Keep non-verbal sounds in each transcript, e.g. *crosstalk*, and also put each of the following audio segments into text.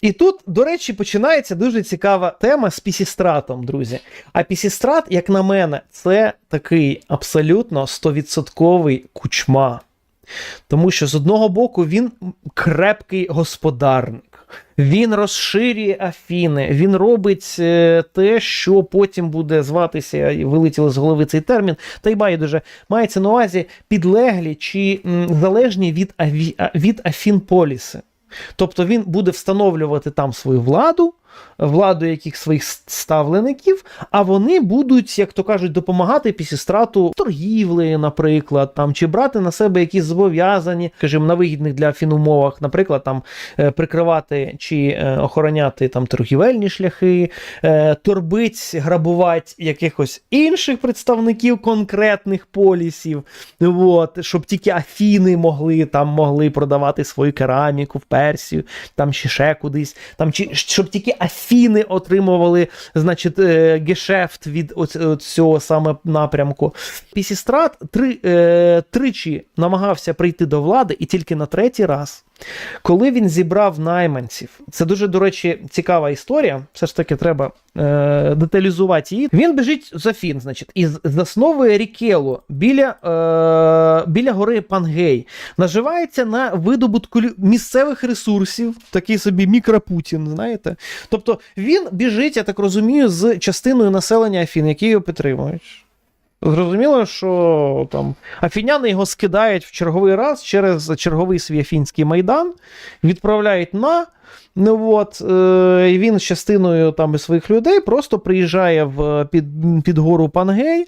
І тут, до речі, починається дуже цікава тема з пісістратом, друзі. А пісістрат, як на мене, це такий абсолютно 100% кучма. Тому що з одного боку він крепкий господарник. Він розширює Афіни, він робить е, те, що потім буде зватися, і вилетіло з голови цей термін, та й байдуже мається на увазі підлеглі чи залежні від, від Афін поліси. Тобто він буде встановлювати там свою владу, владу яких своїх ставлеників, а вони будуть, як то кажуть, допомагати пісістрату торгівлі, наприклад, там, чи брати на себе якісь зобов'язані, скажімо, на вигідних для Афін умовах, наприклад, там е, прикривати чи е, охороняти там торгівельні шляхи, е, торбить, грабувати якихось інших представників конкретних полісів, от, щоб тільки Афіни могли там могли продавати свою кераміку в Персію, там чи ще кудись, там чи щоб тільки Афіни отримували, значить, е, гешефт від цього саме напрямку. Пісістрат три, е, тричі намагався прийти до влади, і тільки на третій раз. Коли він зібрав найманців, це дуже, до речі, цікава історія. Все ж таки, треба е, деталізувати її. Він біжить з Афін, значить, і засновує Рікелу біля, е, біля гори Пангей. Наживається на видобутку місцевих ресурсів, такий собі мікропутін, знаєте. Тобто він біжить, я так розумію, з частиною населення Афін, які його підтримують. Зрозуміло, що там афіняни його скидають в черговий раз через черговий свій афінський майдан, відправляють на. Ну от, е, він з частиною там своїх людей просто приїжджає в, під, під гору Пангей.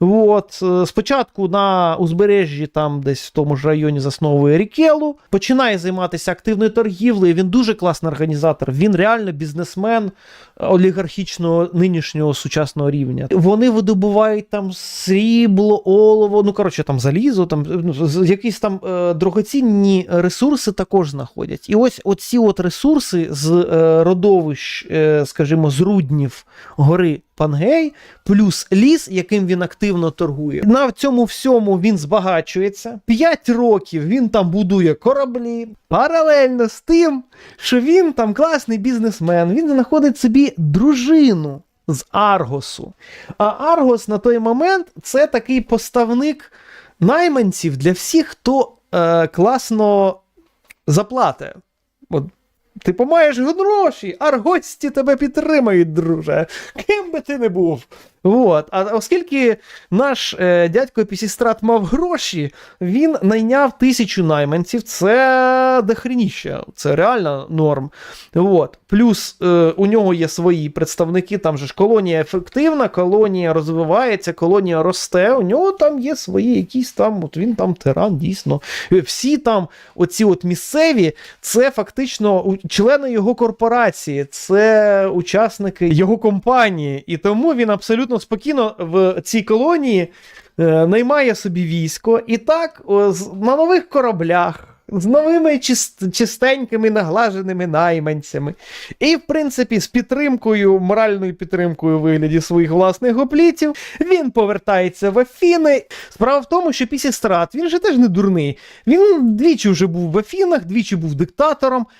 От, е, спочатку на узбережжі, там десь в тому ж районі засновує Рікелу, починає займатися активною торгівлею. Він дуже класний організатор. Він реально бізнесмен олігархічного нинішнього сучасного рівня. Вони видобувають там срібло, олово, ну коротше, там залізо, там ну, якісь там е, дорогоцінні ресурси також знаходять. І ось оці от ресурси з е, родовищ, е, скажімо, з руднів гори Пангей, плюс ліс, яким він активно торгує. На цьому всьому він збагачується. П'ять років він там будує кораблі. Паралельно з тим, що він там класний бізнесмен, він знаходить собі дружину з Аргосу. А Аргос на той момент це такий поставник найманців для всіх, хто е, класно заплатить. От, Типу, помаєш гроші, аргості тебе підтримають, друже. Ким би ти не був. От. А оскільки наш е, дядько Пісістрат мав гроші, він найняв тисячу найманців. Це дохреніще, це реально норм. От. Плюс е, у нього є свої представники, там же ж колонія ефективна, колонія розвивається, колонія росте. У нього там є свої якісь там, от він там тиран, дійсно. Е, Всі там, оці от місцеві, це фактично члени його корпорації, це учасники його компанії. І тому він абсолютно спокійно в цій колонії е, наймає собі військо. І так на нових кораблях. З новими чист- чистенькими наглаженими найманцями. І, в принципі, з підтримкою, моральною підтримкою у вигляді своїх власних гоплітів, він повертається в Афіни. Справа в тому, що Пісістрат, він же теж не дурний. Він двічі вже був в Афінах, двічі був диктатором, то-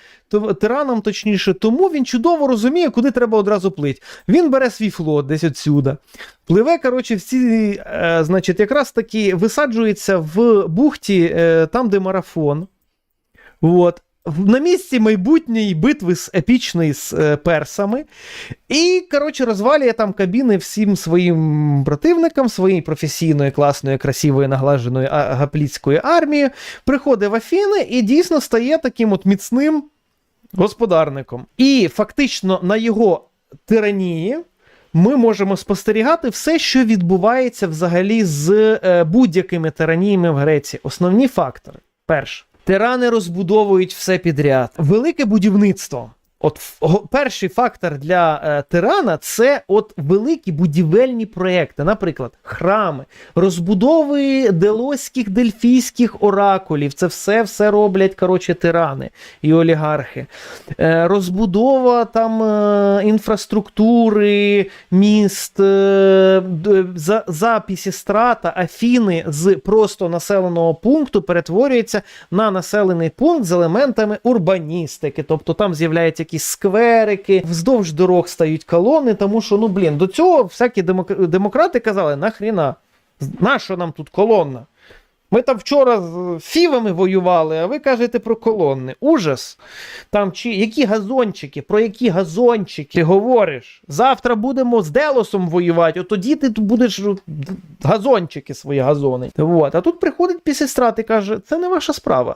тираном, точніше, тому він чудово розуміє, куди треба одразу плить. Він бере свій флот десь отсюда. Пливе, коротше, в ці, е, значить, якраз таки висаджується в бухті, е, там, де марафон. От. На місці майбутньої битви з епічної з е, персами. І, коротше, розвалює там кабіни всім своїм противникам, своєї професійної, класної, красивої, наглаженої гапліцької армії. Приходить в Афіни і дійсно стає таким от міцним господарником. І фактично на його тиранії ми можемо спостерігати все, що відбувається взагалі з е, будь-якими тираніями в Греції. Основні фактори. Перше. Тирани розбудовують все підряд. Велике будівництво. От перший фактор для е, тирана це от великі будівельні проекти, наприклад, храми, розбудови делоських дельфійських оракулів. Це все все роблять коротше тирани і олігархи. Е, розбудова там е, інфраструктури, міст, е, за, записі страта, Афіни з просто населеного пункту перетворюється на населений пункт з елементами урбаністики. Тобто там з'являється якісь скверики, вздовж дорог стають колони, тому що, ну блін, до цього всякі демок- демократи казали, нахріна, нащо нам тут колонна? Ми там вчора з фівами воювали, а ви кажете про колонни. Ужас. Там чи які газончики, про які газончики ти говориш? Завтра будемо з Делосом воювати, от тоді ти будеш газончики свої газони. От. А тут приходить пісестрат і каже: це не ваша справа.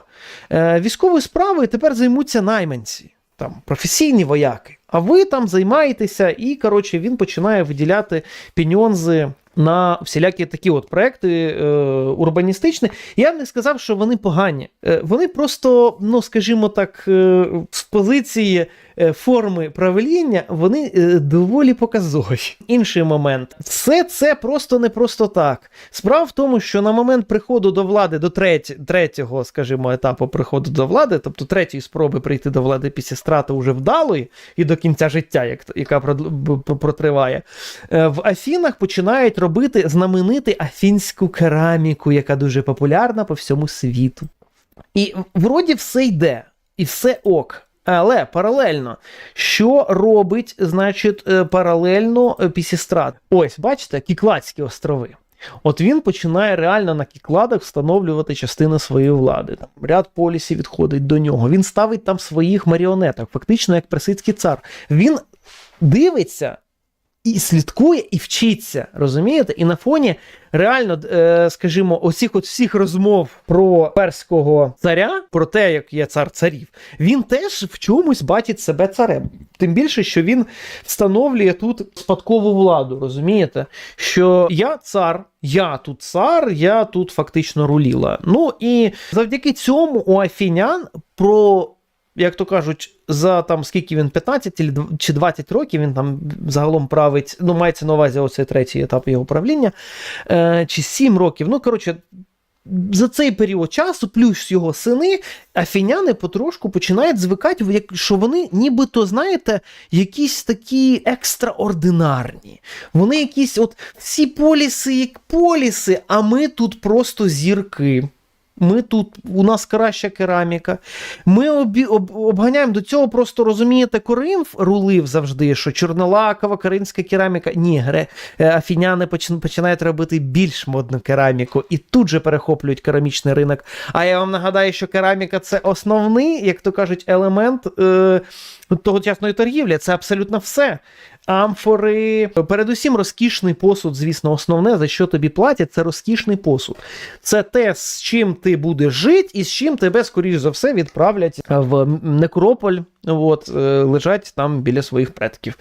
Е, військовою справою тепер займуться найманці, там, професійні вояки. А ви там займаєтеся, і коротше він починає виділяти піньонзи на всілякі такі от проекти е, урбаністичні. Я б не сказав, що вони погані. Е, вони просто, ну скажімо так, е, з позиції форми правління вони е, доволі показові. Інший момент, все це просто не просто так. Справа в тому, що на момент приходу до влади, до треті, третього, скажімо, етапу приходу до влади, тобто третьої спроби прийти до влади після страти уже вдалої і до кінця життя, як, яка протриває, е, в Афінах починають робити знамениту афінську кераміку, яка дуже популярна по всьому світу. І вроді все йде, і все ок. Але паралельно, що робить, значить, е, паралельно е, Пісістрат? Ось, бачите, Кікладські острови. От він починає реально на кікладах встановлювати частини своєї влади. Там ряд полісів відходить до нього. Він ставить там своїх маріонеток, фактично як персидський цар. Він дивиться і слідкує, і вчиться. Розумієте? І на фоні реально, е, скажімо, оцих от всіх розмов про перського царя, про те, як є цар царів, він теж в чомусь бачить себе царем. Тим більше, що він встановлює тут спадкову владу, розумієте? Що я цар, я тут цар, я тут фактично руліла. Ну і завдяки цьому у афінян про. Як то кажуть, за там скільки він 15 чи 20 років він там загалом править, ну мається на увазі оцей третій етап його правління, е, чи 7 років. Ну, коротше, за цей період часу, плюс його сини, афіняни потрошку починають звикати, що вони нібито, знаєте, якісь такі екстраординарні. Вони якісь, от всі поліси, як поліси, а ми тут просто зірки. Ми тут, у нас краща кераміка. Ми обі, об, обганяємо до цього, просто розумієте, Коринф рулив завжди, що чорнолакова, коринська кераміка. Ні, гре, е, афіняни почин- починають робити більш модну кераміку і тут же перехоплюють керамічний ринок. А я вам нагадаю, що кераміка це основний, як то кажуть, елемент е, тогочасної торгівлі. Це абсолютно все. Амфори, передусім розкішний посуд, звісно, основне, за що тобі платять, це розкішний посуд. Це те, з чим ти будеш жити, і з чим тебе, скоріш за все, відправлять в некрополь, от, е, лежать там біля своїх предків.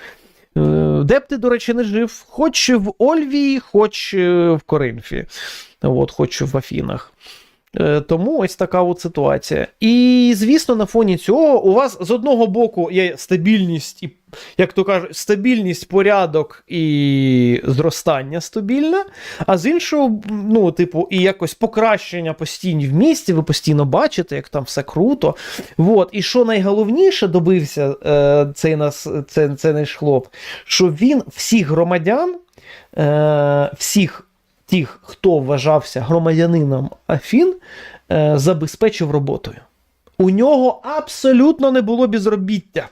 Е, Де б ти, до речі, не жив, хоч в Ольвії, хоч е, в Коринфі, от, хоч в Афінах. Тому ось така от ситуація. І, звісно, на фоні цього у вас з одного боку є стабільність і, як то кажуть, стабільність, порядок і зростання стабільне, а з іншого, ну, типу, і якось покращення постійні в місті, ви постійно бачите, як там все круто. Вот. І що найголовніше добився е, цей, нас, цей, цей наш хлоп, що він всіх громадян, е, всіх тих, хто вважався громадянином Афін, е, забезпечив роботою. У нього абсолютно не було безробіття.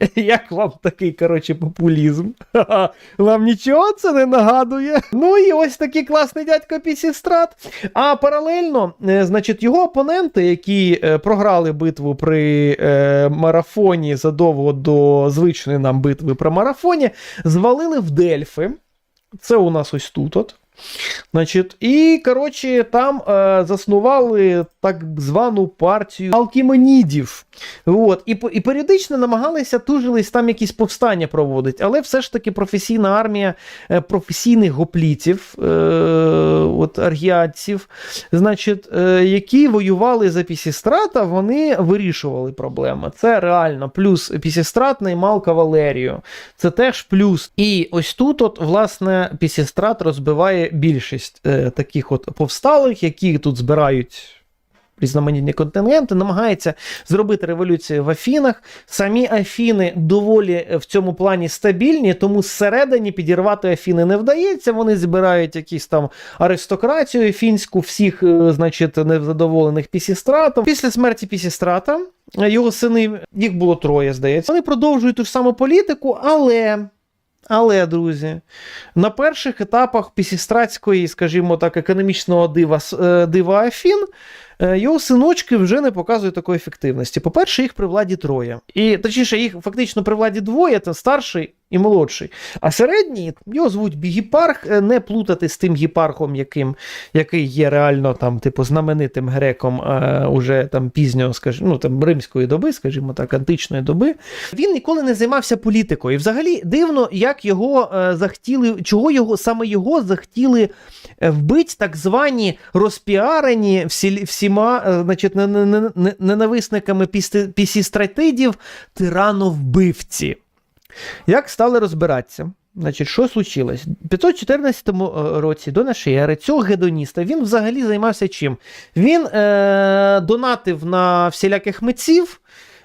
*laughs* Як вам такий, коротше, популізм? *laughs* Вам нічого це не нагадує? Ну і ось такий класний дядько Пісістрат. А паралельно, е, значить, його опоненти, які е, програли битву при е, марафоні задовго до звичної нам битви при марафоні, звалили в Дельфи. Це у нас ось тут. от. Значить, і, коротше, там е, заснували так звану партію алкіменідів. От, і, і періодично намагалися тужились там якісь повстання проводити, але все ж таки професійна армія е, професійних гоплітів, е, от аргіадців, значить, е, які воювали за Пісістрата, вони вирішували проблеми. Це реально. Плюс Пісістрат наймав кавалерію. Це теж плюс. І ось тут, от, власне, Пісістрат розбиває більшість е, таких от повсталих, які тут збирають різноманітні контингенти, намагається зробити революцію в Афінах. Самі Афіни доволі в цьому плані стабільні, тому зсередині підірвати Афіни не вдається. Вони збирають якісь там аристократію фінську, всіх, е, значить, незадоволених Пісістратом. Після смерті Пісістрата е, його сини, їх було троє, здається. Вони продовжують ту ж саму політику, але. Але, друзі, на перших етапах пісістратської, скажімо так, економічного дива, е, дива Афін, е, його синочки вже не показують такої ефективності. По-перше, їх при владі троє. І точніше, їх фактично при владі двоє, це старший і молодший. А середній його звуть Бігіпарх, е, не плутати з тим гіпархом, яким, який є реально там, типу, знаменитим греком е, уже там пізнього, скажімо, ну там римської доби, скажімо так, античної доби. Він ніколи не займався політикою. І взагалі дивно, як його е, захотіли, чого його саме його захотіли е, вбити так звані розпіарені всі, всіма, значить, не- не- не- не- ненависниками пісти- пісістратидів тирановбивці. Як стали розбиратися? Значить, що случилось? У 514 році до нашої ери цього гедоніста він взагалі займався чим? Він е, донатив на всіляких митців,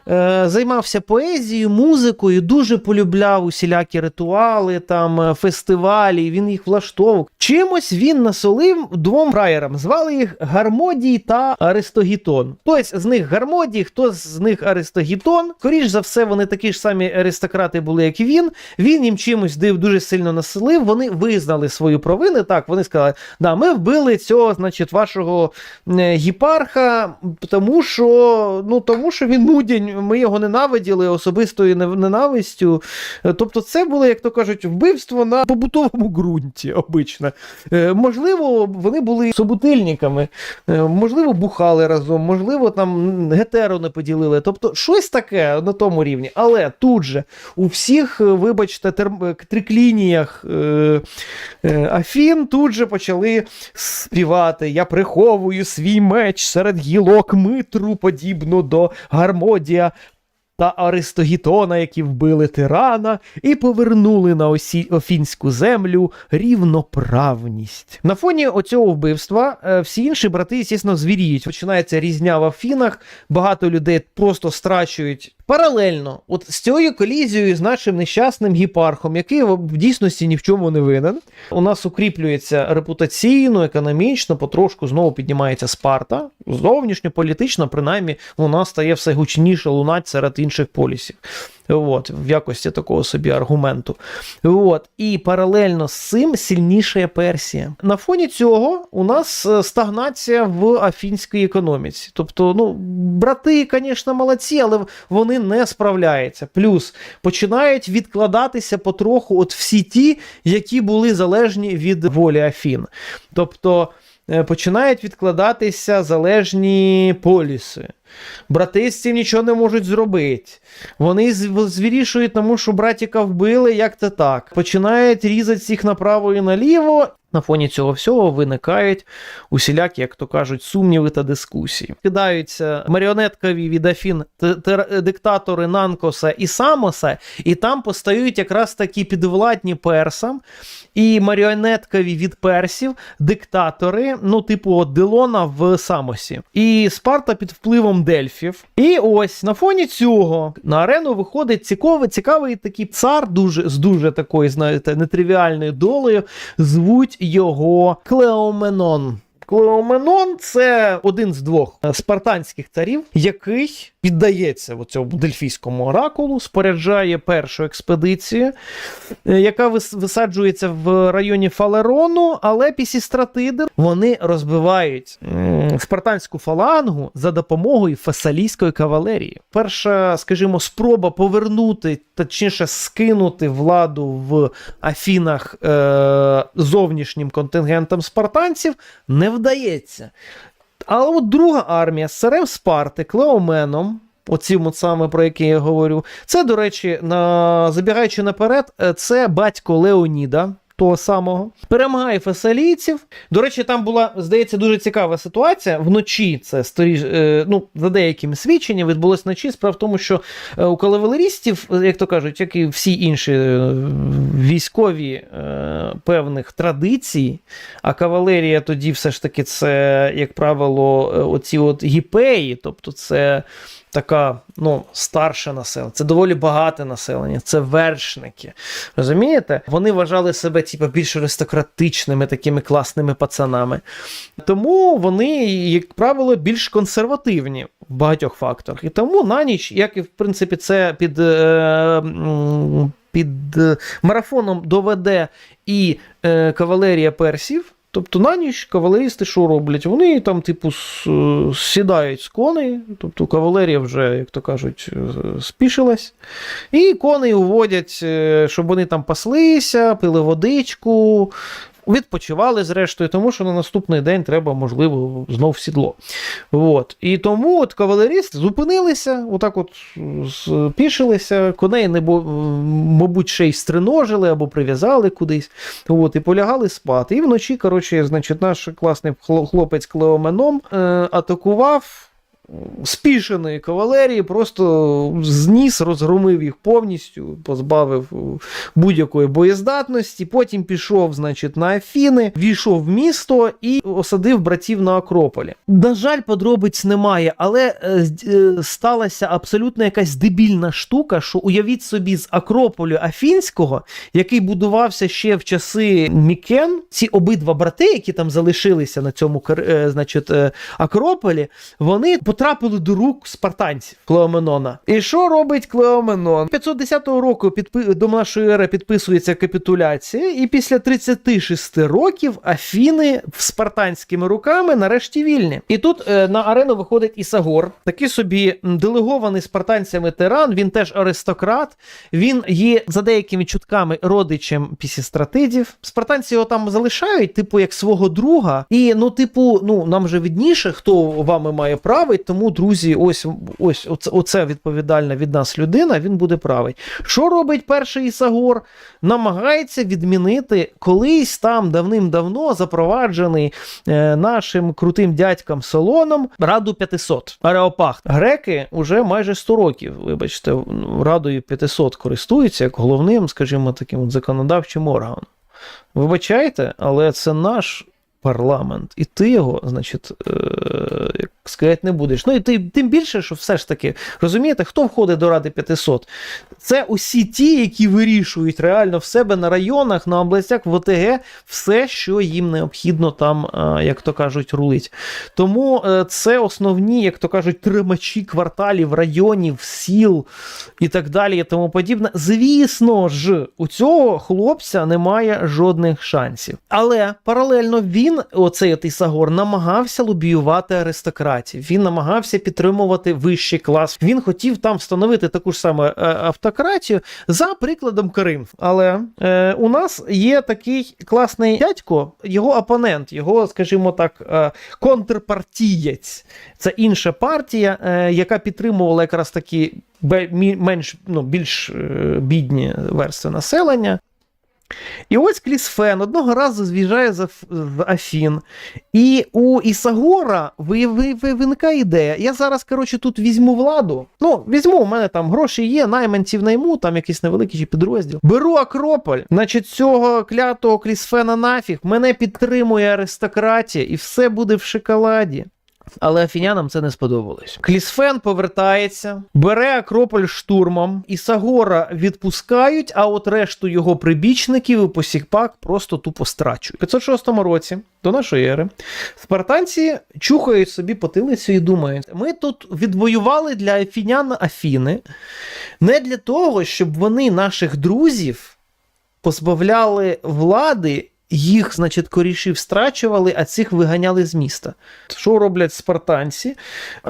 е, займався поезією, музикою, дуже полюбляв усілякі ритуали, там, е, фестивалі, він їх влаштовував. Чимось він насолив двом фраєрам. Звали їх Гармодій та Аристогітон. Хтось з них Гармодій, хтось з них Аристогітон. Скоріш за все, вони такі ж самі аристократи були, як і він. Він їм чимось див дуже сильно населив. Вони визнали свою провину. Так, вони сказали: да, ми вбили цього, значить, вашого е, гіпарха, тому що, ну, тому що він мудень, ми його ненавиділи особистою ненавистю. Е, Тобто, це було, як то кажуть, вбивство на побутовому ґрунті обично. Е, Можливо, вони були собутильниками, е, можливо, бухали разом, можливо, там гетеро не поділили. Тобто, щось таке на тому рівні. Але тут же у всіх, вибачте, терм... триклініях Афін тут же почали співати: Я приховую свій меч серед гілок митру, подібно до Гармодія. Austria Та Аристогітона, які вбили тирана, і повернули на осі... офінську землю рівноправність. На фоні оцього вбивства е, всі інші брати, звісно, звіріють. Починається різня в Афінах, багато людей просто страчують. Паралельно, от з цією колізією з нашим нещасним гіпархом, який в дійсності ні в чому не винен, у нас укріплюється репутаційно, економічно, потрошку знову піднімається Спарта. Зовнішньополітично, принаймні, вона стає все гучніше лунать серед інших полісів. От, в якості такого собі аргументу. От, і паралельно з цим сильніша Персія. На фоні цього у нас е, стагнація в афінській економіці. Тобто, ну, брати, звісно, молодці, але вони не справляються. Плюс починають відкладатися потроху от всі ті, які були залежні від волі Афін. Тобто е, починають відкладатися залежні поліси. Брати з цим нічого не можуть зробити. Вони звірішують, тому що братіка вбили, як то так. Починають різати всіх направо і наліво. На фоні цього всього виникають усілякі, як то кажуть, сумніви та дискусії. Кидаються маріонеткові від Афін диктатори Нанкоса і Самоса, і там постають якраз такі підвладні персам і маріонеткові від персів диктатори, ну, типу от Делона в Самосі. І Спарта під впливом Дельфів. І ось на фоні цього на арену виходить цікавий, цікавий такий цар, дуже з дуже такою, знаєте, нетривіальною долею. Звуть його Клеоменон. Клеоменон це один з двох е, спартанських царів, який піддається цьому дельфійському оракулу, споряджає першу експедицію, е, яка вис- висаджується в районі Фалерону, але пісістратиди вони розбивають спартанську фалангу за допомогою фесалійської кавалерії. Перша, скажімо, спроба повернути, точніше, скинути владу в Афінах е- зовнішнім контингентом спартанців не вдається. Але от друга армія з царем Спарти, Клеоменом, оцім от саме про який я говорю, це, до речі, на, забігаючи наперед, е, це батько Леоніда, того самого, перемагає фесалійців. До речі, там була, здається, дуже цікава ситуація. Вночі це сторіж, е, ну, за деякими свідченнями, відбулось вночі. Справа в тому, що е, у кавалеристів, як то кажуть, як і всі інші е, військові певних традицій, а кавалерія тоді все ж таки це, як правило, оці от гіпеї, тобто це така ну, старше населення, це доволі багате населення, це вершники. Розумієте? Вони вважали себе типу, більш аристократичними, такими класними пацанами. Тому вони, як правило, більш консервативні в багатьох факторах. І тому на ніч, як і в принципі, це під. Е, під марафоном доведе і е, кавалерія персів. Тобто на ніч кавалерісти що роблять? Вони там, типу, е, сідають з коней, тобто кавалерія вже, як то кажуть, е, спішилась. І коней уводять, е, щоб вони там паслися, пили водичку, відпочивали зрештою, тому що на наступний день треба, можливо, знов сідло. От. І тому от кавалерісти зупинилися, отак от спішилися, коней, не мабуть, ще й стриножили або прив'язали кудись. От, і полягали спати. І вночі, коротше, значить, наш класний хлопець Клеоменом е, атакував. Спішеної кавалерії, просто зніс, розгромив їх повністю, позбавив е, будь-якої боєздатності. Потім пішов, значить, на Афіни, війшов в місто і осадив братів на Акрополі. На жаль, подробиць немає, але е, е, сталася абсолютно якась дебільна штука, що уявіть собі з Акрополю Афінського, який будувався ще в часи Мікен, ці обидва брати, які там залишилися на цьому значить, Акрополі, вони потрапили до рук спартанців Клеоменона. І що робить Клеоменон? 510 року підпи... до нашої ери підписується капітуляція, і після 36 років Афіни спартанськими руками нарешті вільні. І тут е, на арену виходить Ісагор, такий собі делегований спартанцями тиран. Він теж аристократ. Він є за деякими чутками родичем пісістратидів. Спартанці його там залишають, типу, як свого друга. І ну, типу, ну нам же відніше, хто вами має правий. Тому, друзі, ось ось оце, оце відповідальна від нас людина. Він буде правий. Що робить перший Ісагор? Намагається відмінити колись там давним-давно запроваджений е, нашим крутим дядькам Солоном Раду 500. Ареопагт. Греки вже майже 100 років, вибачте, Радою 500 користуються як головним, скажімо, таким от законодавчим органом. Вибачайте, але це наш парламент, і ти його, значить, е, сказати, не будеш. Ну і ти, тим більше, що все ж таки, розумієте, хто входить до Ради 500? Це усі ті, які вирішують реально в себе на районах, на областях, в ОТГ, все, що їм необхідно там, е, як то кажуть, рулить. Тому е, це основні, як то кажуть, тримачі кварталів, районів, сіл і так далі, і тому подібне. Звісно ж, у цього хлопця немає жодних шансів. Але паралельно він, оцей от Ісагор, намагався лобіювати аристократів. Він намагався підтримувати вищий клас. Він хотів там встановити таку ж саме автократію за прикладом Карим. Але е, у нас є такий класний дядько, його опонент, його, скажімо так, е, контрпартієць. Це інша партія, е, яка підтримувала якраз такі менш ну, більш е, бідні верстви населення. І ось Клісфен одного разу з'їжджає Аф- Афін, і у Ісагора ви- ви- ви- виникає ідея. Я зараз, коротше, тут візьму владу. Ну, візьму, у мене там гроші є, найманців найму, там якийсь невеликий підрозділ. Беру Акрополь, значить, цього клятого Клісфена нафіг, мене підтримує аристократія, і все буде в шоколаді. Але афінянам це не сподобалось. Клісфен повертається, бере Акрополь штурмом, і Сагора відпускають, а от решту його прибічників і посікпак просто тупо страчують. У 506 році до нашої ери спартанці чухають собі потилицю і думають: ми тут відвоювали для афінян Афіни не для того, щоб вони наших друзів позбавляли влади. Їх, значить, корішів страчували, а цих виганяли з міста. Що роблять спартанці?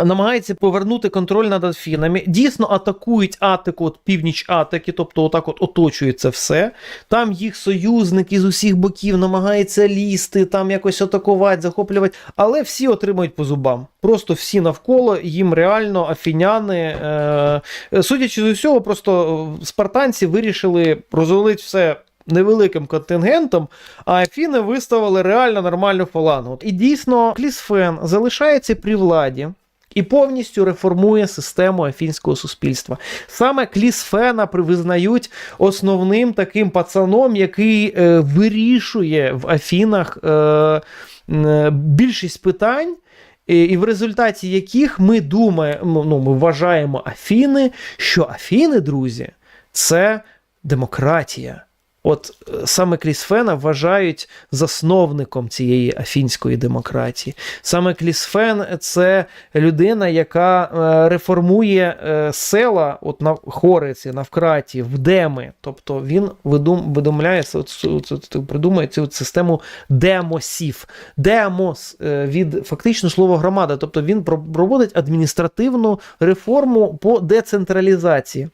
Намагаються повернути контроль над Афінами. Дійсно атакують Атику, от північ Атики, тобто отак от оточують це все. Там їх союзники з усіх боків намагаються лізти, там якось атакувати, захоплювати, але всі отримують по зубам. Просто всі навколо їм реально афіняни. Е, судячи з усього, просто е, спартанці вирішили розвалити все невеликим контингентом, а Афіни виставили реально нормальну фалангу. І дійсно, Клісфен залишається при владі. І повністю реформує систему афінського суспільства. Саме Клісфена визнають основним таким пацаном, який е, вирішує в Афінах е, м, більшість питань, і, і в результаті яких ми думаємо, ну, ми вважаємо Афіни, що Афіни, друзі, це демократія. От е, саме Клісфена вважають засновником цієї афінської демократії. Саме Клісфен це людина, яка е, реформує е, села, от на Хориці, на Вкраті, в Деми. Тобто він видум, видумляє придумує цю систему демосів. Демос від фактично слова громада. Тобто він про- проводить адміністративну реформу по децентралізації.